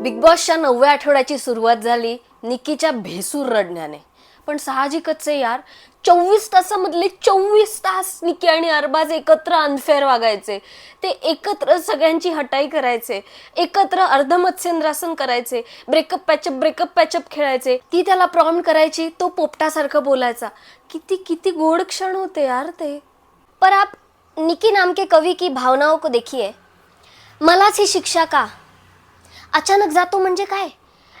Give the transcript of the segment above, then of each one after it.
Big बॉसच्या नवव्या आठवड्याची सुरुवात झाली निकीच्या भेसूर रडण्याने. पण साहजिकच आहे यार चोवीस तासामधले चोवीस तास निकी आणि अरबाज एकत्र अनफेअर वागायचे. ते एकत्र सगळ्यांची हटाई करायचे एकत्र अर्धमत्स्येंद्रासन करायचे ब्रेकअप पॅचअप ब्रेकअप पॅचअप खेळायचे. ती त्याला प्रॉम्प्ट करायची तो पोपटासारखं बोलायचा. किती किती गोड क्षण होते यार ते. पर आप निकी नाम के की भावनाओं को देखिए. मलाच ही शिक्षा का? अचानक जातो म्हणजे काय?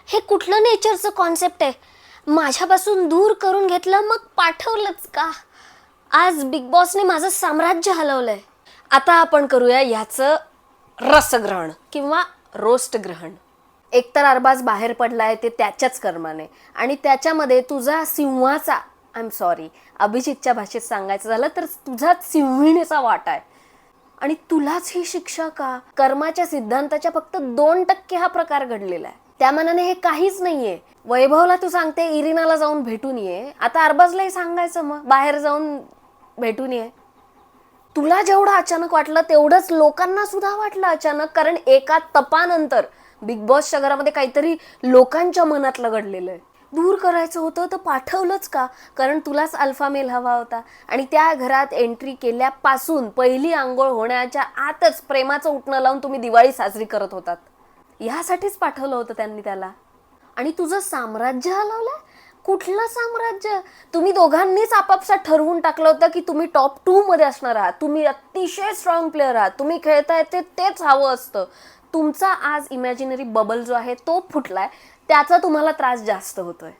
हे कुठलं नेचरचं कॉन्सेप्ट आहे? माझ्यापासून दूर करून घेतलं मग पाठवलंच का? आज बिग बॉसने माझं साम्राज्य हलवलंय. आता आपण करूया याचं रसग्रहण किंवा रोस्ट ग्रहण. एकतर अरबाज बाहेर पडलाय ते त्याच्याच कर्माने. आणि त्याच्यामध्ये तुझा सिंहाचा आय एम सॉरी अभिजितच्या भाषेत सांगायचं झालं तर तुझा सिंहिणीचा वाटा आहे. आणि तुलाच ही शिक्षा का? कर्माच्या सिद्धांताच्या फक्त दोन टक्के हा प्रकार घडलेला आहे. त्या मनाने हे काहीच नाहीये. वैभवला तू सांगते इरिनाला जाऊन भेटून ये. आता अरबाजलाही सांगायचं मग. बाहेर जाऊन भेटून ये. तुला जेवढं अचानक वाटलं तेवढंच लोकांना सुद्धा वाटलं अचानक. कारण एका तपानंतर बिग बॉसच्या घरामध्ये काहीतरी लोकांच्या मनातलं घडलेलं आहे. दूर करायचं होतं तर पाठवलंच का? कारण तुलाच अल्फा मेल हवा होता. आणि त्या घरात एंट्री केल्यापासून पहिली आंघोळ होण्याच्या आतच प्रेमाचं उठणं लावून तुम्ही दिवाळी साजरी करत होतात. ह्यासाठीच पाठवलं होतं त्यांनी त्याला. आणि तुझं साम्राज्य हलवलंय? कुठलं साम्राज्य? तुम्ही दोघांनीच आपापसात ठरवून टाकलं होतं की तुम्ही टॉप टू मध्ये असणार आहात. तुम्ही अतिशय स्ट्रॉंग प्लेअर आहात. तुम्ही खेळताय ते तेच हवं असतं. तुमचा आज इमॅजिनरी बबल जो आहे तो फुटलाय. त्याचा तुम्हाला त्रास जास्त होतोय.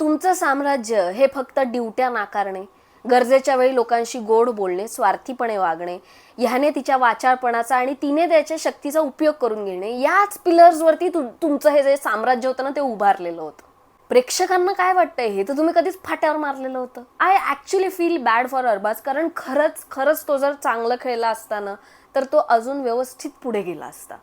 तुमचं साम्राज्य हे फक्त ड्युट्या नाकारणे गरजेच्या वेळी लोकांशी गोड बोलणे स्वार्थीपणे वागणे ह्याने तिच्या वाचाळपणाचा आणि तिने त्याच्या शक्तीचा उपयोग करून घेणे याच पिलर्सवरती तु तुमचं हे जे साम्राज्य होतं ना ते उभारलेलं होतं. प्रेक्षकांना काय वाटतंय? हे तर तुम्ही कधीच फाट्यावर मारलेलं होतं. I actually feel bad for Arbaaz कारण खरंच खरंच तो जर चांगलं खेळला असता ना तर तो अजून व्यवस्थित पुढे गेला असता.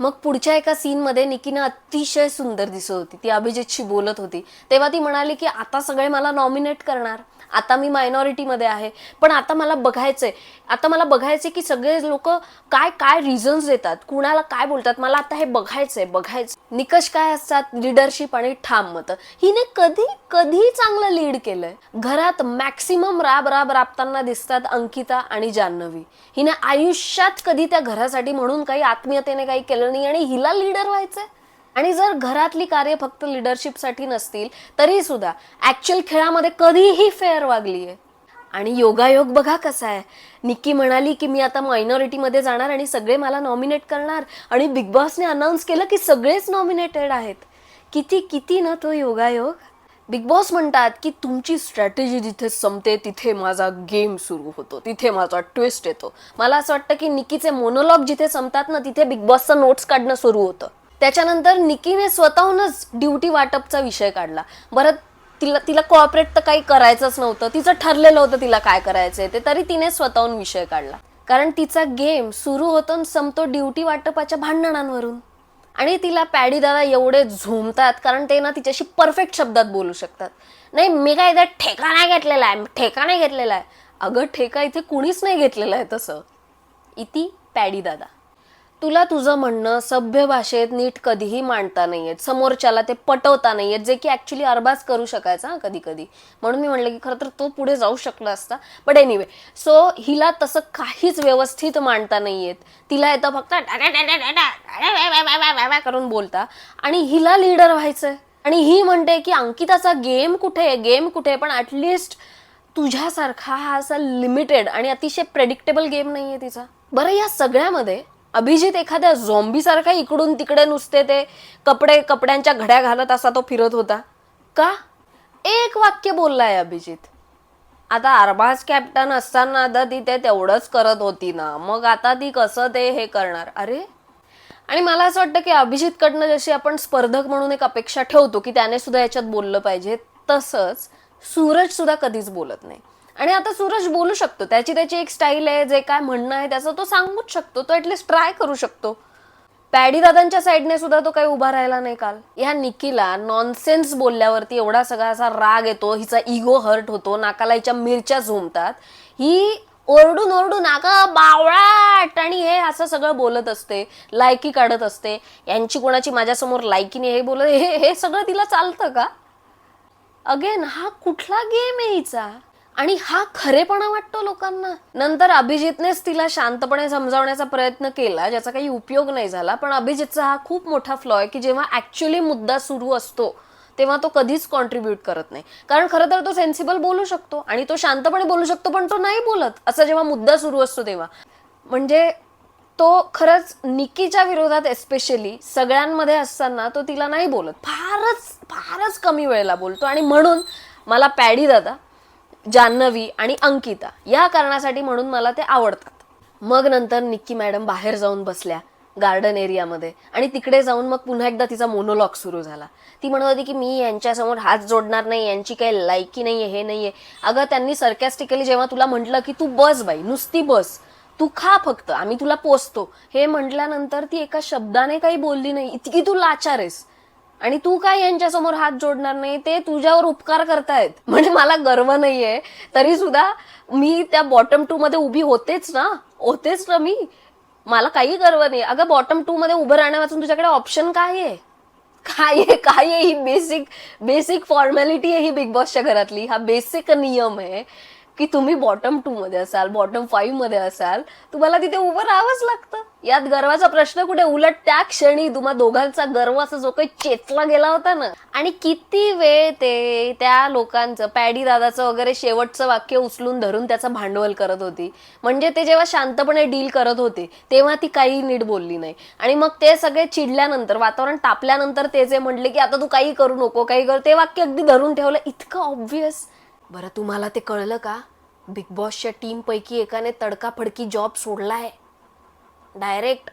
मग पुढच्या एका सीनमध्ये निकीनं अतिशय सुंदर दिसत होती. ती अभिजितशी बोलत होती. तेव्हा ती म्हणाली की आता सगळे मला नॉमिनेट करणार. आता मी मायनॉरिटीमध्ये आहे. पण आता मला बघायचंय. आता मला बघायचंय की सगळे लोक काय काय रिझन्स देतात? कुणाला काय बोलतात? मला आता हे बघायचंय बघायचं निकष काय असतात? लिडरशिप आणि ठाम मतं. हिने कधी कधी चांगलं लीड केलंय. घरात मॅक्सिमम राब राब राबताना दिसतात अंकिता आणि जान्हवी. हिने आयुष्यात कधी त्या घरासाठी म्हणून काही आत्मीयतेने काही केलं नाही आणि हिला लीडर व्हायचंय? आणि जर घरातली कार्य फक्त लिडरशिपसाठी नसतील तरी सुद्धा ऍक्च्युअल खेळामध्ये कधीही फेअर वागली आहे आणि योगायोग बघा कसा आहे. निक्की म्हणाली की मी आता मायनॉरिटीमध्ये जाणार आणि सगळे मला नॉमिनेट करणार आणि बिग बॉसने अनाऊन्स केलं की सगळेच नॉमिनेटेड आहेत. किती किती ना तो योगायोग? बिग बॉस म्हणतात की तुमची स्ट्रॅटेजी जिथे संपते तिथे माझा गेम सुरू होतो तिथे माझा ट्विस्ट येतो. मला असं वाटतं की निकीचे मोनोलॉग जिथे संपतात ना तिथे बिग बॉसचं नोट्स काढणं सुरू होतं. त्याच्यानंतर निकीने स्वतःहूनच ड्युटी वाटपचा विषय काढला. बरं तिला तिला कॉपरेट तर काही करायचंच नव्हतं. तिचं ठरलेलं होतं तिला काय करायचंय ते तरी तिने स्वतःहून विषय काढला. कारण तिचा गेम सुरू होतो आणि संपतो ड्युटी वाटपाच्या भांडणांवरून. आणि तिला पॅडी दादा एवढे झोमतात कारण ते ना तिच्याशी परफेक्ट शब्दात बोलू शकतात. नाही मी काय इथे ठेका नाही घेतलेला आहे ठेका नाही घेतलेला आहे. अगं ठेका इथे कुणीच नाही घेतलेला आहे तसं. इति पॅडी दादा. तुला तुझं म्हणणं सभ्य भाषेत नीट कधीही मांडता नाही येत समोरच्याला ते पटवता नाही येत जे की ऍक्च्युली अरबाज करू शकायचा हा कधी कधी म्हणून मी म्हणलं की खरं तर तो पुढे जाऊ शकला असता. बट एनिवे सो हिला तसं काहीच व्यवस्थित मांडता नाही येत तिला येतं फक्त करून बोलता. आणि हिला लीडर व्हायचंय. आणि ही म्हणते की अंकिताचा गेम कुठे आहे? गेम कुठे आहे? पण ॲटलिस्ट तुझ्यासारखा हा असा लिमिटेड आणि अतिशय प्रेडिक्टेबल गेम नाहीये तिचा. बरं या सगळ्यामध्ये अभिजित एखाद्या झोंबीसारखा इकडून तिकडे नुसते ते कपडे कपड्यांच्या घड्या घालत असा तो फिरत होता. का? एक वाक्य बोललाय अभिजित. आता अरबाज कॅप्टन असताना आता ती ते तेवढंच करत होती ना. मग आता ती कसं ते हे करणार? अरे! आणि मला असं वाटतं की अभिजितकडनं जशी आपण स्पर्धक म्हणून एक अपेक्षा ठेवतो की त्याने सुद्धा याच्यात बोललं पाहिजे तसंच सूरज सुद्धा कधीच बोलत नाही. आणि आता सूरज बोलू शकतो. त्याची त्याची एक स्टाईल आहे जे काय म्हणणं आहे त्याचं तो सांगूच शकतो. तो ऍटलिस्ट ट्राय करू शकतो. पॅडी दादांच्या साईडने सुद्धा तो काही उभा राहिला नाही काल. ह्या निकीला नॉनसेन्स बोलल्यावरती एवढा सगळा असा राग येतो हिचा इगो हर्ट होतो नाकाला हिच्या मिरच्या झोमतात. ही ओरडून ओरडून अगं बावळाट! आणि हे असं सगळं बोलत असते लायकी काढत असते. यांची कोणाची माझ्यासमोर लायकीने हे बोलत हे हे सगळं तिला चालतं का? अगेन हा कुठला गेम आहे हिचा? आणि हा खरेपणा वाटतो लोकांना. नंतर अभिजितनेच तिला शांतपणे समजावण्याचा प्रयत्न केला ज्याचा काही उपयोग नाही झाला. पण अभिजितचा हा खूप मोठा फ्लॉ आहे की जेव्हा ऍक्च्युली मुद्दा सुरू असतो तेव्हा तो कधीच कॉन्ट्रीब्युट करत नाही. कारण खरं तर तो सेन्सिबल बोलू शकतो आणि तो शांतपणे बोलू शकतो पण तो नाही बोलत. असा जेव्हा मुद्दा सुरू असतो तेव्हा. म्हणजे तो खरंच निकीच्या विरोधात एस्पेशली सगळ्यांमध्ये असताना तो तिला नाही बोलत. फारच फारच कमी वेळेला बोलतो. आणि म्हणून मला पॅडी दादा जान्हवी आणि अंकिता या कारणासाठी म्हणून मला ते आवडतात. मग नंतर निक्की मॅडम बाहेर जाऊन बसल्या गार्डन एरियामध्ये आणि तिकडे जाऊन मग पुन्हा एकदा तिचा मोनोलॉग सुरू झाला. ती म्हणत होती की मी यांच्यासमोर हात जोडणार नाही यांची काही लायकी नाहीये हे नाही आहे अगं त्यांनी सरकॅस्टिकली जेव्हा तुला म्हटलं की तू बस बाई नुसती बस तू खा फक्त आम्ही तुला पोचतो हे म्हटल्यानंतर ती एका शब्दाने काही बोलली नाही. इतकी तू लाचार आहेस. आणि तू काय यांच्यासमोर हात जोडणार नाही? ते तुझ्यावर उपकार करतायत. म्हणजे मला गर्व नाहीये. तरी सुद्धा मी त्या बॉटम टू मध्ये उभी होतेच ना. होतेच ना मी. मला काही गर्व नाही. अगं बॉटम टू मध्ये उभं राहण्यापासून तुझ्याकडे ऑप्शन काय आहे? काय आहे? काय आहे? ही बेसिक बेसिक फॉर्मॅलिटी आहे ही बिग बॉसच्या घरातली. हा बेसिक नियम आहे. की तुम्ही बॉटम टू मध्ये असाल बॉटम फाईव्हमध्ये असाल तुम्हाला तिथे उभं राहावंच लागतं. यात गर्वाचा प्रश्न कुठे? उलट त्या क्षणी तुम्हा दोघांचा गर्व असा जो काही चेतला गेला होता ना. आणि किती वेळ ते त्या लोकांचं पॅडी दादाचं वगैरे शेवटचं वाक्य उचलून धरून त्याचं भांडवल करत होती. म्हणजे ते जेव्हा शांतपणे डील करत होते तेव्हा ती काही नीट बोलली नाही. आणि मग ते सगळे चिडल्यानंतर वातावरण तापल्यानंतर ते जे म्हणले की आता तू काही करू नको काही कर ते वाक्य अगदी धरून ठेवलं. इतकं ऑब्व्हियस बरं तुम्हाला ते कळलं का? बिग बॉसच्या टीमपैकी एकाने तडकाफडकी जॉब सोडला आहे. डायरेक्ट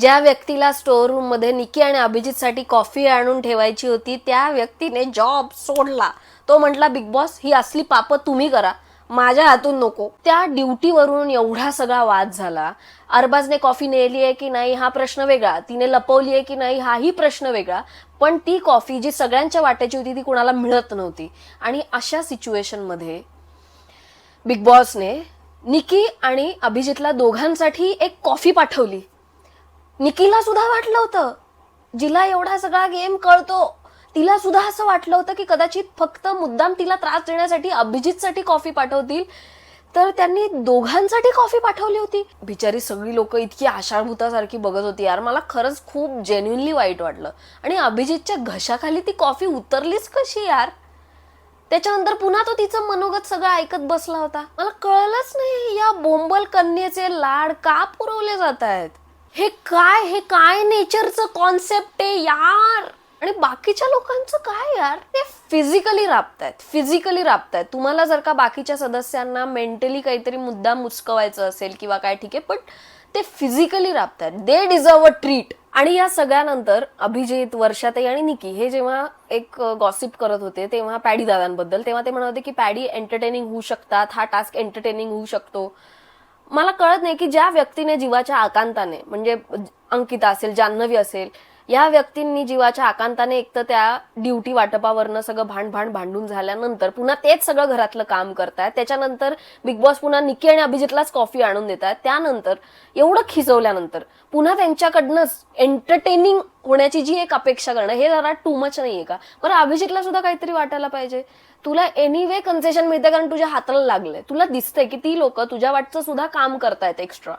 ज्या व्यक्तीला स्टोअर रूममध्ये निकी आणि अभिजितसाठी कॉफी आणून ठेवायची होती त्या व्यक्तीने जॉब सोडला. तो म्हटला बिग बॉस ही असली पापं तुम्ही करा. माझ्या हातून नको. त्या ड्युटीवरून एवढा सगळा वाद झाला. अरबाजने कॉफी नेली आहे की नाही हा प्रश्न वेगळा. तिने लपवली आहे की नाही हाही प्रश्न वेगळा. पण ती कॉफी जी सगळ्यांच्या वाट्याची होती ती कुणाला मिळत नव्हती. आणि अशा सिच्युएशनमध्ये बिग बॉसने निकी आणि अभिजितला दोघांसाठी एक कॉफी पाठवली. निकीला सुद्धा वाटलं होतं. जिला एवढा सगळा गेम कळतो. तिला सुद्धा असं वाटलं होतं की कदाचित फक्त मुद्दाम तिला त्रास देण्यासाठी अभिजितसाठी कॉफी पाठवतील. तर त्यांनी दोघांसाठी कॉफी पाठवली होती. बिचारी सगळी लोक इतकी आषाढभूतासारखी बघत होती. यार मला खरंच खूप जेन्युनली वाईट वाटलं. आणि अभिजितच्या घशाखाली ती कॉफी उतरलीच कशी यार? त्याच्यानंतर पुन्हा तो तिचं मनोगत सगळं ऐकत बसला होता. मला कळलंच नाही या बोंबल कन्येचे लाड का पुरवले जात आहेत? हे काय हे काय नेचरचं कॉन्सेप्ट आहे यार? आणि बाकीच्या लोकांचं काय यार? ते फिजिकली राबतायत फिजिकली राबतायत. तुम्हाला जर का बाकीच्या सदस्यांना मेंटली काहीतरी मुद्दा मुचकवायचं असेल किंवा काय ठीक आहे पण ते फिजिकली राबतायत. दे डिझर्व अ ट्रीट आणि या सगळ्यानंतर अभिजित वर्षाताई आणि निकी हे जेव्हा एक गॉसिप करत होते तेव्हा पॅडी दादांबद्दल तेव्हा ते म्हणत होते की पॅडी एंटरटेनिंग होऊ शकतात हा टास्क एंटरटेनिंग होऊ शकतो. मला कळत नाही की ज्या व्यक्तीने जीवाच्या आकांताने म्हणजे अंकिता असेल जान्हवी असेल या व्यक्तींनी जीवाच्या आकांताने एक तर त्या ड्युटी वाटपावरनं सगळं भांड भांड भांडून झाल्यानंतर पुन्हा तेच सगळं घरातलं काम करतायत. त्याच्यानंतर बिग बॉस पुन्हा निकी आणि अभिजितलाच कॉफी आणून देतात त्यानंतर एवढं खिजवल्यानंतर पुन्हा त्यांच्याकडनंच एंटरटेनिंग होण्याची जी एक अपेक्षा करणं हे जरा टू मच नाहीये का? बरं अभिजितला सुद्धा काहीतरी वाटायला पाहिजे. तुला एनिवे कन्सेशन मिळते कारण तुझ्या हाताला लागलंय. तुला दिसतंय की ती लोक तुझ्या वाटचं सुद्धा काम करतायत एक्स्ट्रा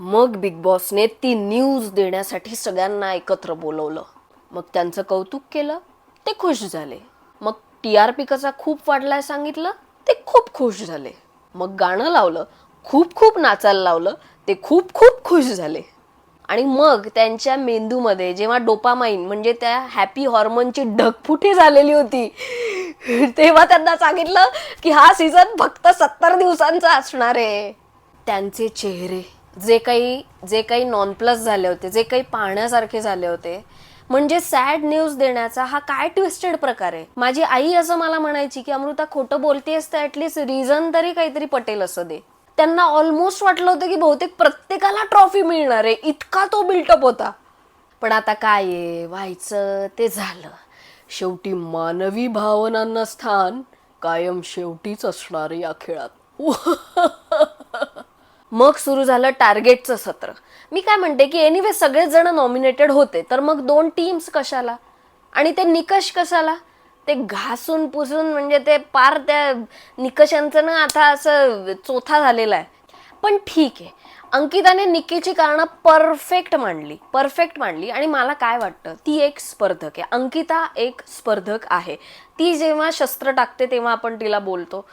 मग बिग बॉसने ती न्यूज देण्यासाठी सगळ्यांना एकत्र बोलवलं. मग त्यांचं कौतुक केलं ते खुश झाले. मग टी आर पी कसा खूप वाढलाय सांगितलं ते खूप खुश झाले. मग गाणं लावलं खूप खूप नाचायला लावलं ते खूप खूप खुश झाले. आणि मग त्यांच्या मेंदूमध्ये जेव्हा डोपामाइन म्हणजे त्या हॅपी हॉर्मोनची ढगफुटी झालेली होती तेव्हा त्यांना सांगितलं की हा सीझन फक्त सत्तर दिवसांचा असणार आहे. त्यांचे चेहरे जे काही जे काही नॉन प्लस झाले होते जे काही पाहण्यासारखे झाले होते म्हणजे सॅड न्यूज देण्याचा हा काय ट्विस्टेड प्रकार आहे? माझी आई असं मला म्हणायची की अमृता खोटं बोलतेस तर ऍटलिस्ट रिझन तरी काहीतरी पटेल असं दे. त्यांना ऑलमोस्ट वाटलं होतं की बहुतेक प्रत्येकाला ट्रॉफी मिळणार आहे. इतका तो बिल्टअप होता. पण आता काय आहे? व्हायचं ते झालं. शेवटी मानवी भावनांना स्थान कायम शेवटीच असणार या खेळात. मग सुरू झालं टार्गेटचं सत्र. मी काय म्हणते की एनिवे सगळेच जण नॉमिनेटेड होते तर मग दोन टीम्स कशाला? आणि ते निकष कशाला? ते घासून पुसून म्हणजे ते पार त्या निकषांचं ना आता असं चोथा झालेला आहे. पण ठीक आहे. अंकिताने निकीची कारणं परफेक्ट मांडली परफेक्ट मांडली. आणि मला काय वाटतं ती एक स्पर्धक आहे. अंकिता एक स्पर्धक आहे. ती जेव्हा शस्त्र टाकते तेव्हा आपण तिला बोलतो.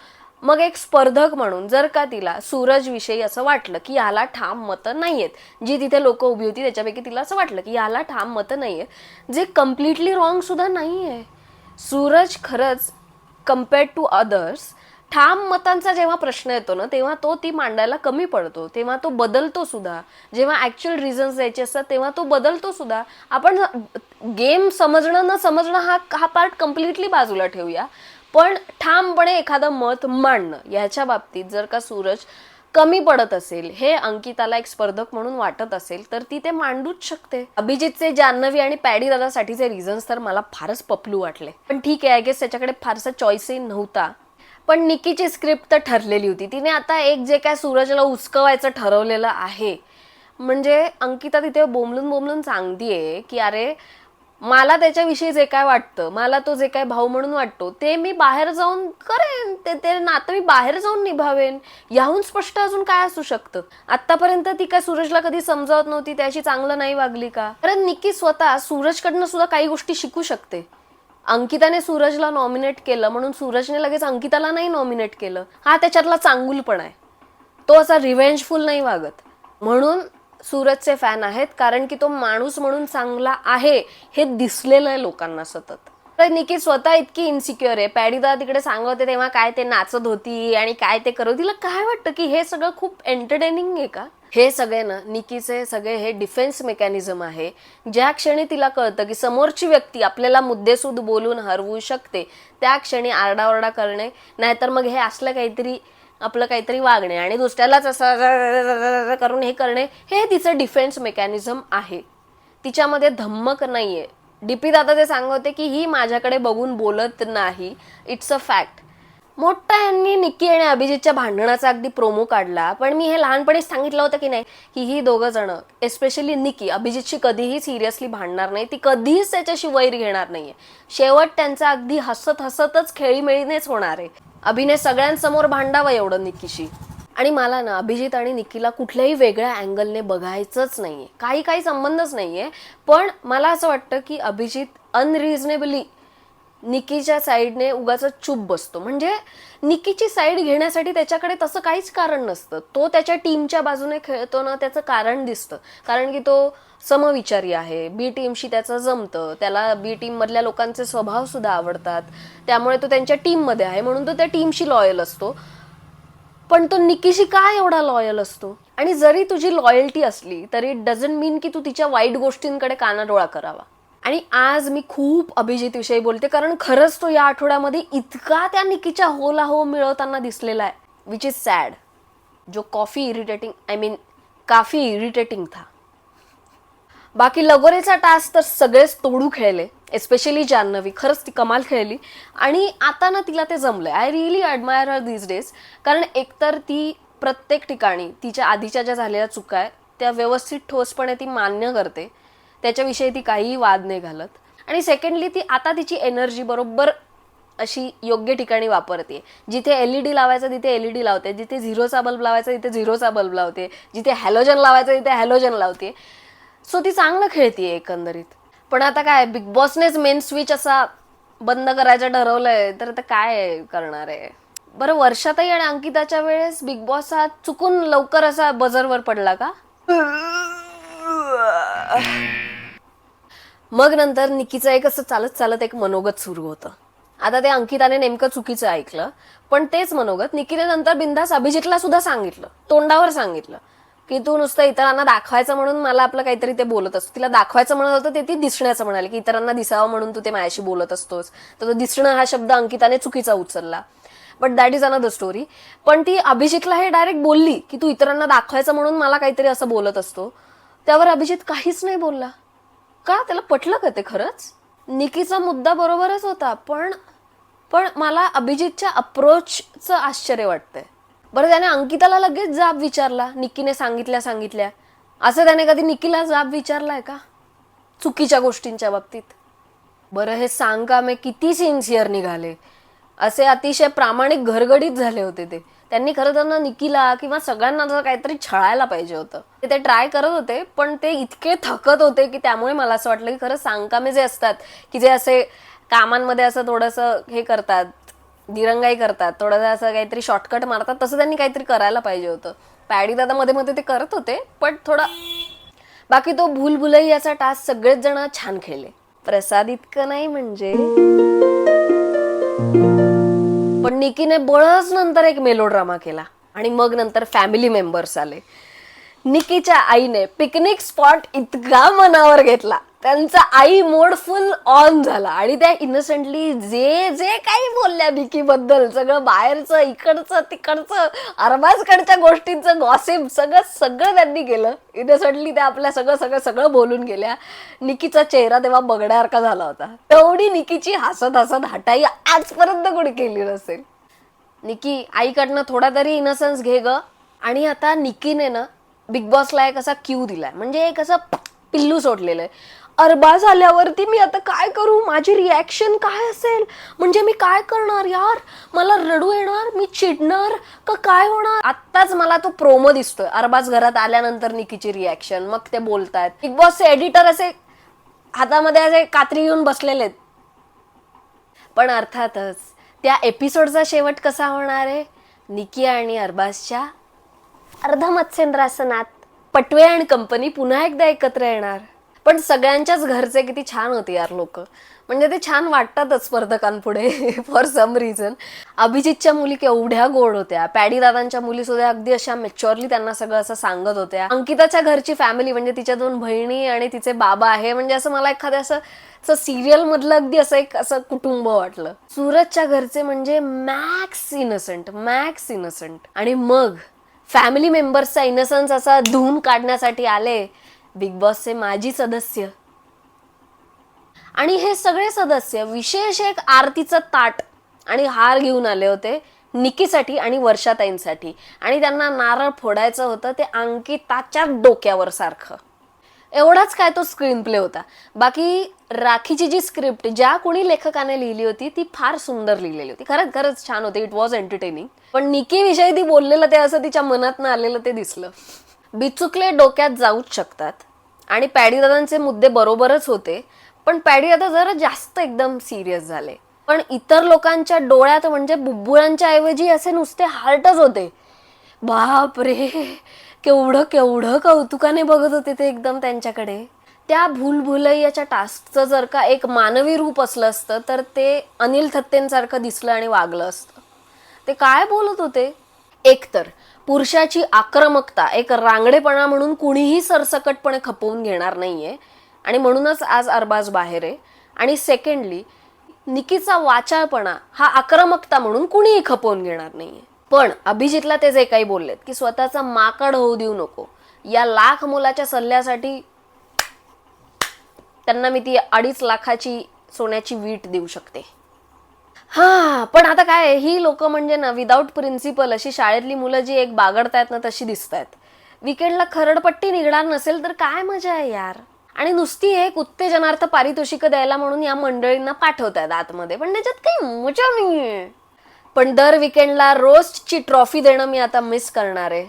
मग एक स्पर्धक म्हणून जर का तिला सूरज विषयी असं वाटलं की याला ठाम मतं नाहीयेत जी तिथे लोक उभी होती त्याच्यापैकी तिला असं वाटलं की याला ठाम मतं नाहीये जे कम्प्लिटली रॉंग सुद्धा नाहीये. सूरज खरंच कम्पेअर्ड टू अदर्स ठाम मतांचा जेव्हा प्रश्न येतो ना तेव्हा तो ती मांडायला कमी पडतो तेव्हा तो बदलतो सुद्धा. जेव्हा ऍक्च्युअल रिझन्स द्यायचे असतात तेव्हा तो बदलतो सुद्धा. आपण गेम समजणं न समजणं हा हा पार्ट कम्प्लिटली बाजूला ठेवूया. पण ठामपणे एखादं मत मांडणं ह्याच्या बाबतीत जर का सूरज कमी पडत असेल हे अंकिताला एक स्पर्धक म्हणून वाटत असेल तर ती ते मांडूच शकते. अभिजितचे जान्हवी आणि पॅडी दादासाठीचे रिझन्स तर मला फारच पपलू वाटले. पण ठीक आहे आय गेस त्याच्याकडे फारसा चॉईसही नव्हता. पण निकीची स्क्रिप्ट तर ठरलेली होती. तिने आता एक जे काय सूरजला उचकवायचं ठरवलेलं आहे. म्हणजे अंकिता तिथे बोंबलून बोंबलून सांगतीये की अरे मला त्याच्याविषयी जे काय वाटतं मला तो जे काय भाऊ म्हणून वाटतो ते मी बाहेर जाऊन करेन. ते ते नातं मी बाहेर जाऊन निभावेन याहून स्पष्ट अजून काय असू शकतं? आतापर्यंत ती काय सूरजला कधी समजावत नव्हती त्याशी चांगलं नाही वागली का? कारण निकी स्वतः सूरजकडनं सुद्धा काही गोष्टी शिकू शकते. अंकिताने सूरजला नॉमिनेट केलं म्हणून सूरजने लगेच अंकिताला नाही नॉमिनेट केलं. हा त्याच्यातला चांगुलपणा आहे. तो असा रिव्हेंजफुल नाही वागत. म्हणून सूरजचे फॅन आहेत कारण की तो माणूस म्हणून चांगला आहे हे दिसलेलं आहे लोकांना सतत. तर निकी स्वतः इतकी इन्सिक्युअर आहे. पॅडीदा तिकडे सांगत होते तेव्हा काय ते नाचत होती आणि काय ते करत तिला काय वाटतं की हे सगळं खूप एंटरटेनिंग आहे का? हे सगळे ना निकीचे सगळे हे डिफेन्स मेकॅनिझम आहे. ज्या क्षणी तिला कळतं की समोरची व्यक्ती आपल्याला मुद्देसूद बोलून हरवू शकते त्या क्षणी आरडाओरडा करणे. नाहीतर मग हे असलं काहीतरी आपलं काहीतरी वागणे आणि दुसऱ्यालाच असं करून हे करणे हे तिचं डिफेन्स मेकॅनिझम आहे. तिच्यामध्ये धम्मक नाहीये. डीपी दादा ते सांगत होते की ही माझ्याकडे बघून बोलत नाही. इट्स अ फॅक्ट मोठा यांनी निक्की आणि अभिजितच्या भांडणाचा अगदी प्रोमो काढला. पण मी हे लहानपणीच सांगितलं होतं की नाही की ही दोघं जण एस्पेशली निकी अभिजितशी कधीही सिरियसली भांडणार नाही. ती कधीच त्याच्याशी वैर घेणार नाहीये. शेवट त्यांचा अगदी हसत हसतच खेळीमेळीनेच होणार आहे. अभिनय सगळ्यांसमोर भांडावं एवढं निकीशी आणि मला ना अभिजित आणि निकीला कुठल्याही वेगळ्या अँगलने बघायचंच नाहीये. काही काही संबंधच नाहीये. पण मला असं वाटतं की अभिजित अनरिझनेबली निकीच्या साईडने उगाच चूप बसतो. म्हणजे निकीची साईड घेण्यासाठी त्याच्याकडे तसं काहीच कारण नसतं. तो त्याच्या टीमच्या बाजूने खेळतो ना त्याचं कारण दिसतं. कारण की तो समविचारी आहे. बी टीमशी त्याचं जमतं. त्याला बी टीम मधल्या लोकांचे स्वभाव सुद्धा आवडतात. त्यामुळे तो त्यांच्या टीममध्ये आहे. म्हणून तो त्या टीमशी लॉयल असतो. पण तो निकीशी का एवढा लॉयल असतो? आणि जरी तुझी लॉयल्टी असली तरी डझंट मीन की तू तिच्या वाईट गोष्टींकडे कानाडोळा करावा. आणि आज मी खूप अभिजित विषयी बोलते कारण खरंच तो या आठवड्यामध्ये इतका त्या निकीच्या होला हो मिळवताना दिसलेला आहे विच इज सॅड जो कॉफी इरिटेटिंग आय मीन काफी इरिटेटिंग था. बाकी लगोरेचा टास्क तर सगळेच तोडू खेळले एस्पेशली जान्हवी. खरंच ती कमाल खेळली. आणि आता ना तिला ते जमलंय. I really admire her these days कारण एकतर ती प्रत्येक ठिकाणी तिच्या आधीच्या ज्या झालेल्या चुका आहे त्या व्यवस्थित ठोसपणे ती मान्य करते. त्याच्याविषयी ती काहीही वाद नाही घालत. आणि सेकंडली ती आता तिची एनर्जी बरोबर अशी योग्य ठिकाणी वापरते. जिथे एलईडी लावायचं तिथे एलईडी लावते. जिथे झिरोचा बल्ब लावायचा तिथे झिरोचा बल्ब लावते. जिथे हॅलोजन लावायचं तिथे हॅलोजन लावते. सो ती चांगलं खेळतीये एकंदरीत. पण आता काय बिग बॉसनेच मेन स्विच असा बंद करायचं ठरवलंय तर आता काय करणार आहे? बरं वर्षातही आणि अंकिताच्या वेळेस बिग बॉस हा चुकून लवकर असा बजरवर पडला का? मग नंतर निकीचं एक असं चालत चालत एक मनोगत सुरू होतं. आता ते अंकिताने नेमकं चुकीचं ऐकलं पण तेच मनोगत निकीने नंतर बिंदास अभिजितला सुद्धा सांगितलं तोंडावर सांगितलं की तू नुसतं इतरांना दाखवायचं म्हणून मला आपलं काहीतरी ते बोलत असतो. तिला दाखवायचं म्हणत होतं ते ती दिसण्याचं म्हणाले की इतरांना दिसावं म्हणून तू ते माझ्याशी बोलत असतोस. तर तो दिसणं हा शब्द अंकिताने चुकीचा उचलला. But that is another story पण ती अभिजितला हे डायरेक्ट बोलली की तू इतरांना दाखवायचं म्हणून मला काहीतरी असं बोलत असतो. त्यावर अभिजित काहीच नाही बोलला. का? त्याला पटलं का ते खरंच? निकीचा मुद्दा बरोबरच होता पण पण मला अभिजितच्या अप्रोचचं आश्चर्य वाटतंय. बरं त्याने अंकिताला लगेच जाब विचारला निकीने सांगितल्या सांगितल्या. असं त्याने कधी निकीला जाब विचारलाय का? चुकीच्या गोष्टींच्या बाबतीत. बरं हे सांग का मी किती सिन्सिअर निघाले. असे अतिशय प्रामाणिक घरगडीत झाले होते ते. त्यांनी खरं त्यांना निकीला किंवा सगळ्यांना जर काहीतरी छळायला पाहिजे होतं. ते ते ट्राय करत होते पण ते इतके थकत होते की त्यामुळे मला असं वाटलं की खरं सांगकामे जे असतात की जे असे कामांमध्ये असं थोडंसं हे करतात दिरंगाई करतात थोडंसं असं काहीतरी शॉर्टकट मारतात तसं त्यांनी काहीतरी करायला पाहिजे होतं. पॅडी दादा मध्ये मध्ये ते करत होते पण थोडा बाकी तो भूलभुलई याचा टास्क सगळेच जण छान खेळले. प्रसाद इतकं नाही म्हणजे. पण निकीने बळच नंतर एक मेलोड्रामा केला. आणि मग नंतर फॅमिली मेंबर्स आले. निकीच्या आईने पिकनिक स्पॉट इतका मनावर घेतला. त्यांचा आई मोड फुल ऑन झाला. आणि त्या इनोसेंटली जे जे काही बोलल्या निकी बद्दल सगळं बाहेरचं इकडचं तिकडचं अरबाजकडच्या गोष्टींचं गॉसिप सगळं सगळं त्यांनी केलं. इनोसेंटली त्या आपल्या सगळं सगळं सगळं बोलून गेल्या. निकीचा चेहरा तेव्हा बघण्यासारखा झाला होता. तेवढी निकीची हसत हसत हटाई आजपर्यंत कोणी केली नसेल. निकी आईकडनं थोडा तरी इनोसन्स घे ग. आणि आता निकीने ना बिग बॉसला एक असा क्यू दिलाय. म्हणजे एक असं पिल्लू सोडलेलं आहे. अरबाज आल्यावरती मी आता काय करू? माझी रिॲक्शन काय असेल? म्हणजे मी काय करणार यार? मला रडू येणार? मी चिडणार? का काय होणार? आत्ताच मला तो प्रोमो दिसतोय. अरबाज घरात आल्यानंतर निकीची रिॲक्शन मग ते बोलतायत. बिग बॉसचे एडिटर असे हातामध्ये असे कात्री घेऊन बसलेले आहेत. पण अर्थातच त्या एपिसोडचा शेवट कसा होणार आहे? निकी आणि अरबाजच्या अर्धमत्स्येंद्रासनात पटवे आणि कंपनी पुन्हा एकदा एकत्र येणार. पण सगळ्यांच्याच घरचे किती छान होते यार लोक. म्हणजे ते छान वाटतातच स्पर्धकांपुढे फॉर सम रिझन अभिजितच्या मुली केवढ्या गोड होत्या. पॅडी दादांच्या मुली सुद्धा अगदी अशा मेच्युअरली त्यांना सगळं असं सांगत होत्या. अंकिताच्या घरची फॅमिली म्हणजे तिच्या दोन बहिणी आणि तिचे बाबा आहे. म्हणजे असं मला एखाद्या असं असं सिरियल मधलं अगदी असं एक असं कुटुंब वाटलं. सूरजच्या घरचे म्हणजे मॅक्स इनसंट मॅक्स इनसंट आणि मग फॅमिली मेंबर्सचा इनसन्स असा धुवून काढण्यासाठी आले. बिग बॉसचे माजी सदस्य. आणि हे सगळे सदस्य विशेष एक आरतीचं ताट आणि हार घेऊन आले होते निकीसाठी आणि वर्षाताईंसाठी. आणि त्यांना नारळ फोडायचं होतं ते अंकिताच्या डोक्यावर सारखं. एवढाच काय तो स्क्रीन प्ले होता. बाकी राखीची जी स्क्रिप्ट ज्या कोणी लेखकाने लिहिली होती ती फार सुंदर लिहिलेली होती. खरंच खरंच छान होती. इट वॉज एंटरटेनिंग पण निकी विषयी ती बोललेलं ते असं तिच्या मनात आलेलं ते दिसलं. बिचुकले डोक्यात जाऊच शकतात. आणि पॅडी दादांचे मुद्दे बरोबरच होते पण पॅडी दादा जरा जास्त एकदम सिरियस झाले. पण इतर लोकांच्या डोळ्यात म्हणजे बुब्बुळांच्या ऐवजी असे नुसते हार्टच होते. बाप रे केवढं केवढं कौतुकाने बघत होते ते एकदम त्यांच्याकडे. त्या भूलभुलैयाच्या टास्कचं जर का एक मानवी रूप असलं असतं तर ते अनिल थत्तेंसारखं दिसलं आणि वागलं असतं. ते काय बोलत होते? एकतर पुरुषाची आक्रमकता एक रांगडेपणा म्हणून कुणीही सरसकटपणे खपवून घेणार नाहीये. आणि म्हणूनच आज अरबाज बाहेर आहे. आणि सेकंडली निकीचा वाचाळपणा हा आक्रमकता म्हणून कुणीही खपवून घेणार नाहीये. पण अभिजितला ते जे काही बोललेत की स्वतःचा माकड होऊ देऊ नको. या लाख मुलाच्या सल्ल्यासाठी त्यांना मी ती अडीच लाखाची सोन्याची वीट देऊ शकते. हा पण आता काय आहे, ही लोक म्हणजे ना विदाऊट प्रिन्सिपल अशी शाळेतली मुलं जी एक बागडतायत ना तशी दिसत आहेत विकेंडला खरडपट्टी निघणार नसेल तर काय मजा आहे यार? आणि नुसती एक उत्तेजनार्थ पारितोषिक द्यायला म्हणून या मंडळींना पाठवतायत आतमध्ये. पण त्याच्यात काही मजा नाहीये. पण दर विकेंडला रोस्टची ट्रॉफी देणं मी आता मिस करणार आहे.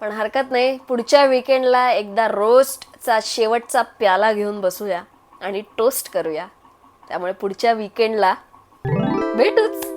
पण हरकत नाही पुढच्या विकेंडला एकदा रोस्टचा शेवटचा प्याला घेऊन बसूया आणि टोस्ट करूया. त्यामुळे पुढच्या विकेंडला Beijos!